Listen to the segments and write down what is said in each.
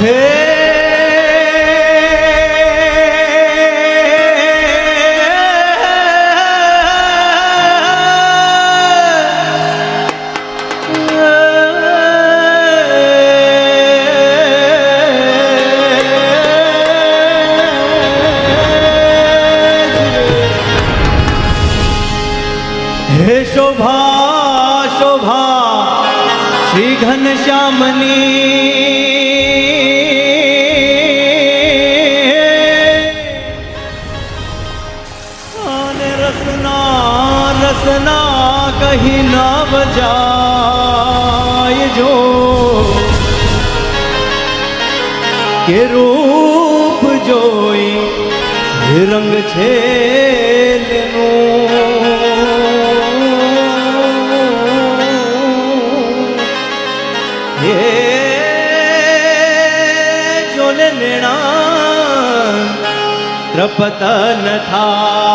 হে হে শোভা শোভা শ্রী ঘনশ্যামনী રસના કહી ન બજાય જો. કે રૂપ જોઈ રંગ છે ત્રપતન થા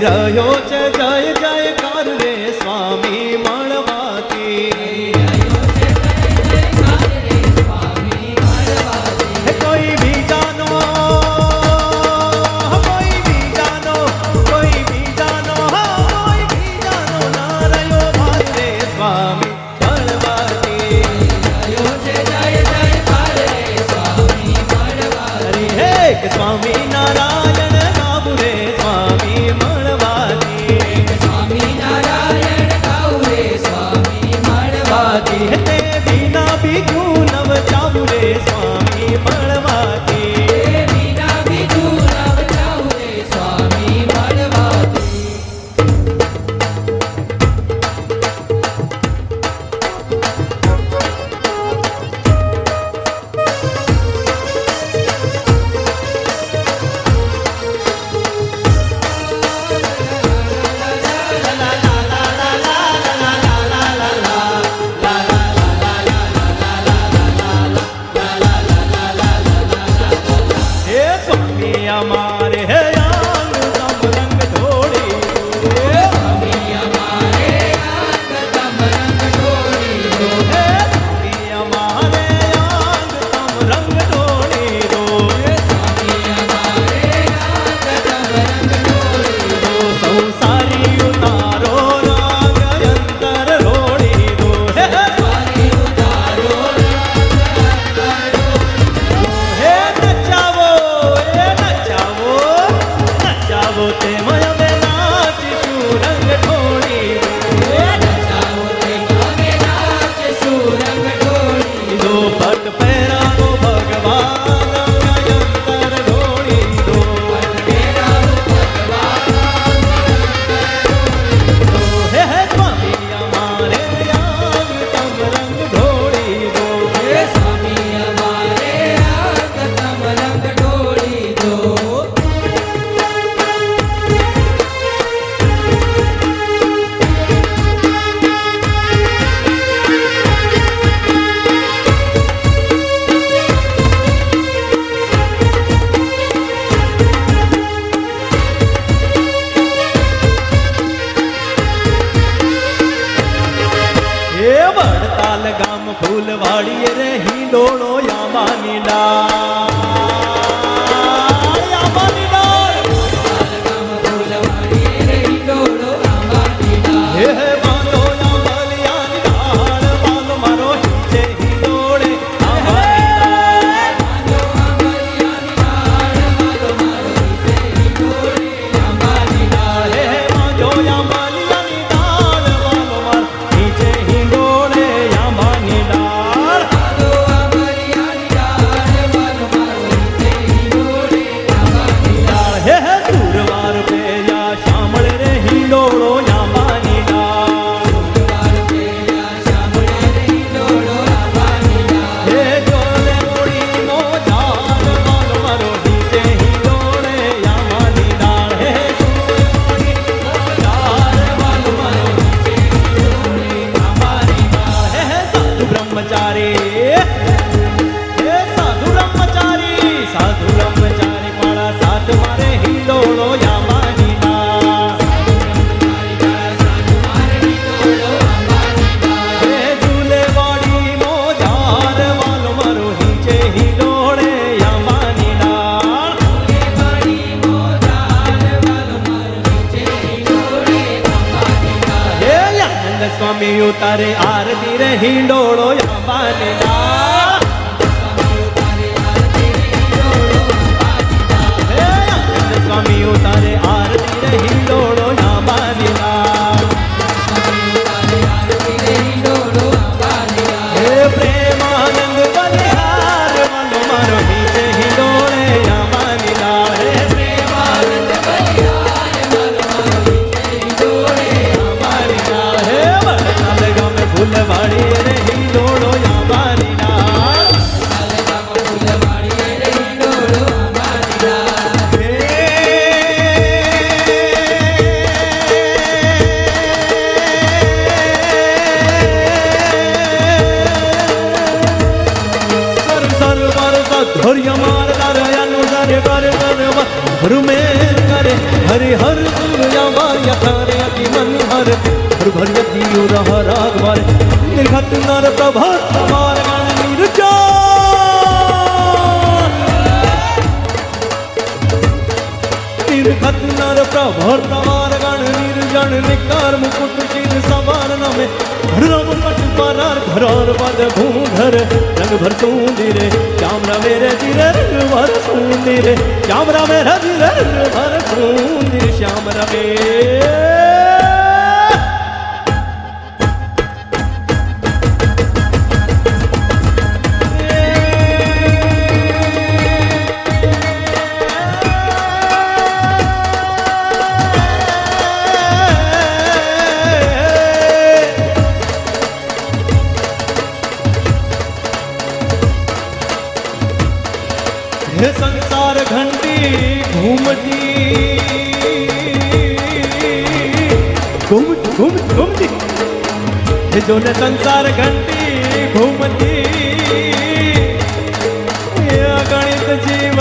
રહ્યો છે જય જયકાર રે સ્વામી મળવાથી. કોઈ બીજાનો કોઈ સ્વામી નારાયણ. રે હિંડોળો યામાની ડા હિંડોળો અંબાની ના ધૈર્ય માર દારયાનું દર કર કર હર કરે હરે હર દુર્યા વાર્ય કરે અતિ મન હર દિયો રહ રાગ વાર નિર્ઘત નર પ્રભાત તમાર ગણ નિર્જા નિર્ઘત નર પ્રભર તમાર ગણ નિર્જન નિકાર રમ પટ પરાર ઘરાર પદ ભૂધર રંગ ભર સુંદીરે શ્યામ રમે રે ધીરે રંગ ભર સુંદીરે શ્યામ રમે રે ધીરે રંગ ભર સુંદીર જોને સંસાર ઘંટી ઘૂમતી. અગણિત જીવ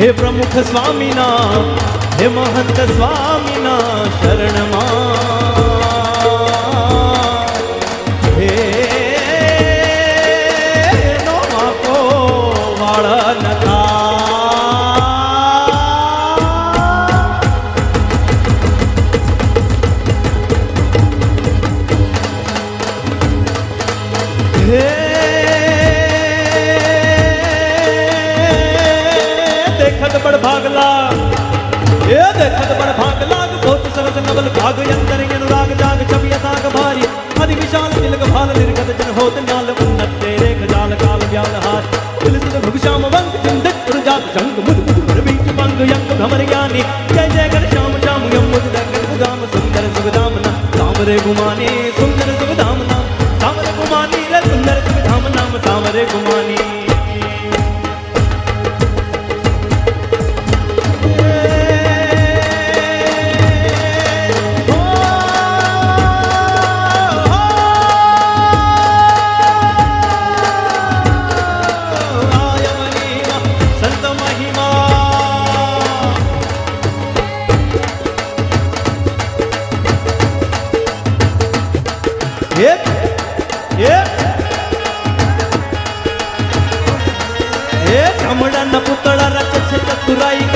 હે પ્રમુખ સ્વામીના હે મહંત સ્વામીના શરણમાં. राग यंत्र अनुराग जाग छवि साग भारी हरि विशाल तिलक भाल निर्गत जन होत लाल उन्नत तेरे खजाल काल व्याल हाथ तिल सुन भुग श्याम वंग चिंदक पुर जात शंख मुद मुद भर बीच पंग यंग भ्रमर ज्ञानी जय जय कर श्याम श्याम यम मुद दंग सुदाम सुंदर सुगदाम ना राम रे गुमाने सुंदर सुगदाम नाम राम रे गुमाने रे सुंदर सुगदाम नाम राम रे गुमाने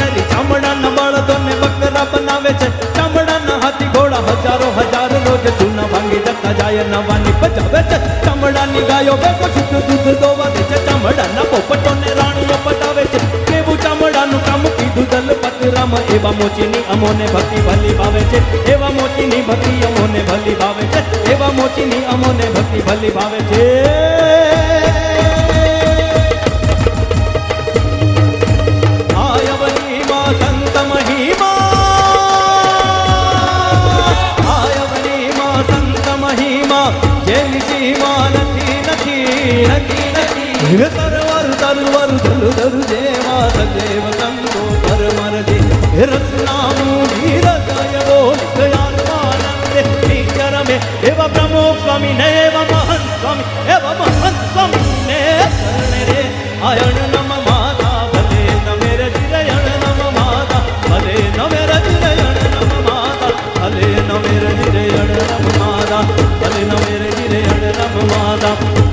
કરી ચામડાના બળદોને બકરા બનાવે છે. ચામડાના હાથી ઘોડા હજારો હજાર રોજ જૂના ભાંગી જતા જાય નવાની બજાવે છે. ચામડાની ગાયો બેસો શુદ્ધ દૂધ દોવા દે છે. ચામડાના પોપટોને રાણીઓ પટાવે છે. કેવું ચામડાનું કામ? કીધું દલપત રામ એવા મોચીની અમોને ભક્તિ ભલી ભાવે છે. એવા મોચીની ભક્તિ અમોને ભલી ભાવે છે. એવા મોચીની અમોને ભક્તિ ભલી ભાવે છે. નથી નથી હે સરવર તરવર ધલ ધર જેવા સદેવ સંતો પરમર દે હે રસનામું ધીરજય બોલ દયાત્માનંદે નિત્ય રમે. એવા પ્રમુખ સ્વામી ને એવા મહંત સ્વામી, એવા મહંત સ્વામી ને શરણે રે. આયણ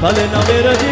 भले न मेरा जी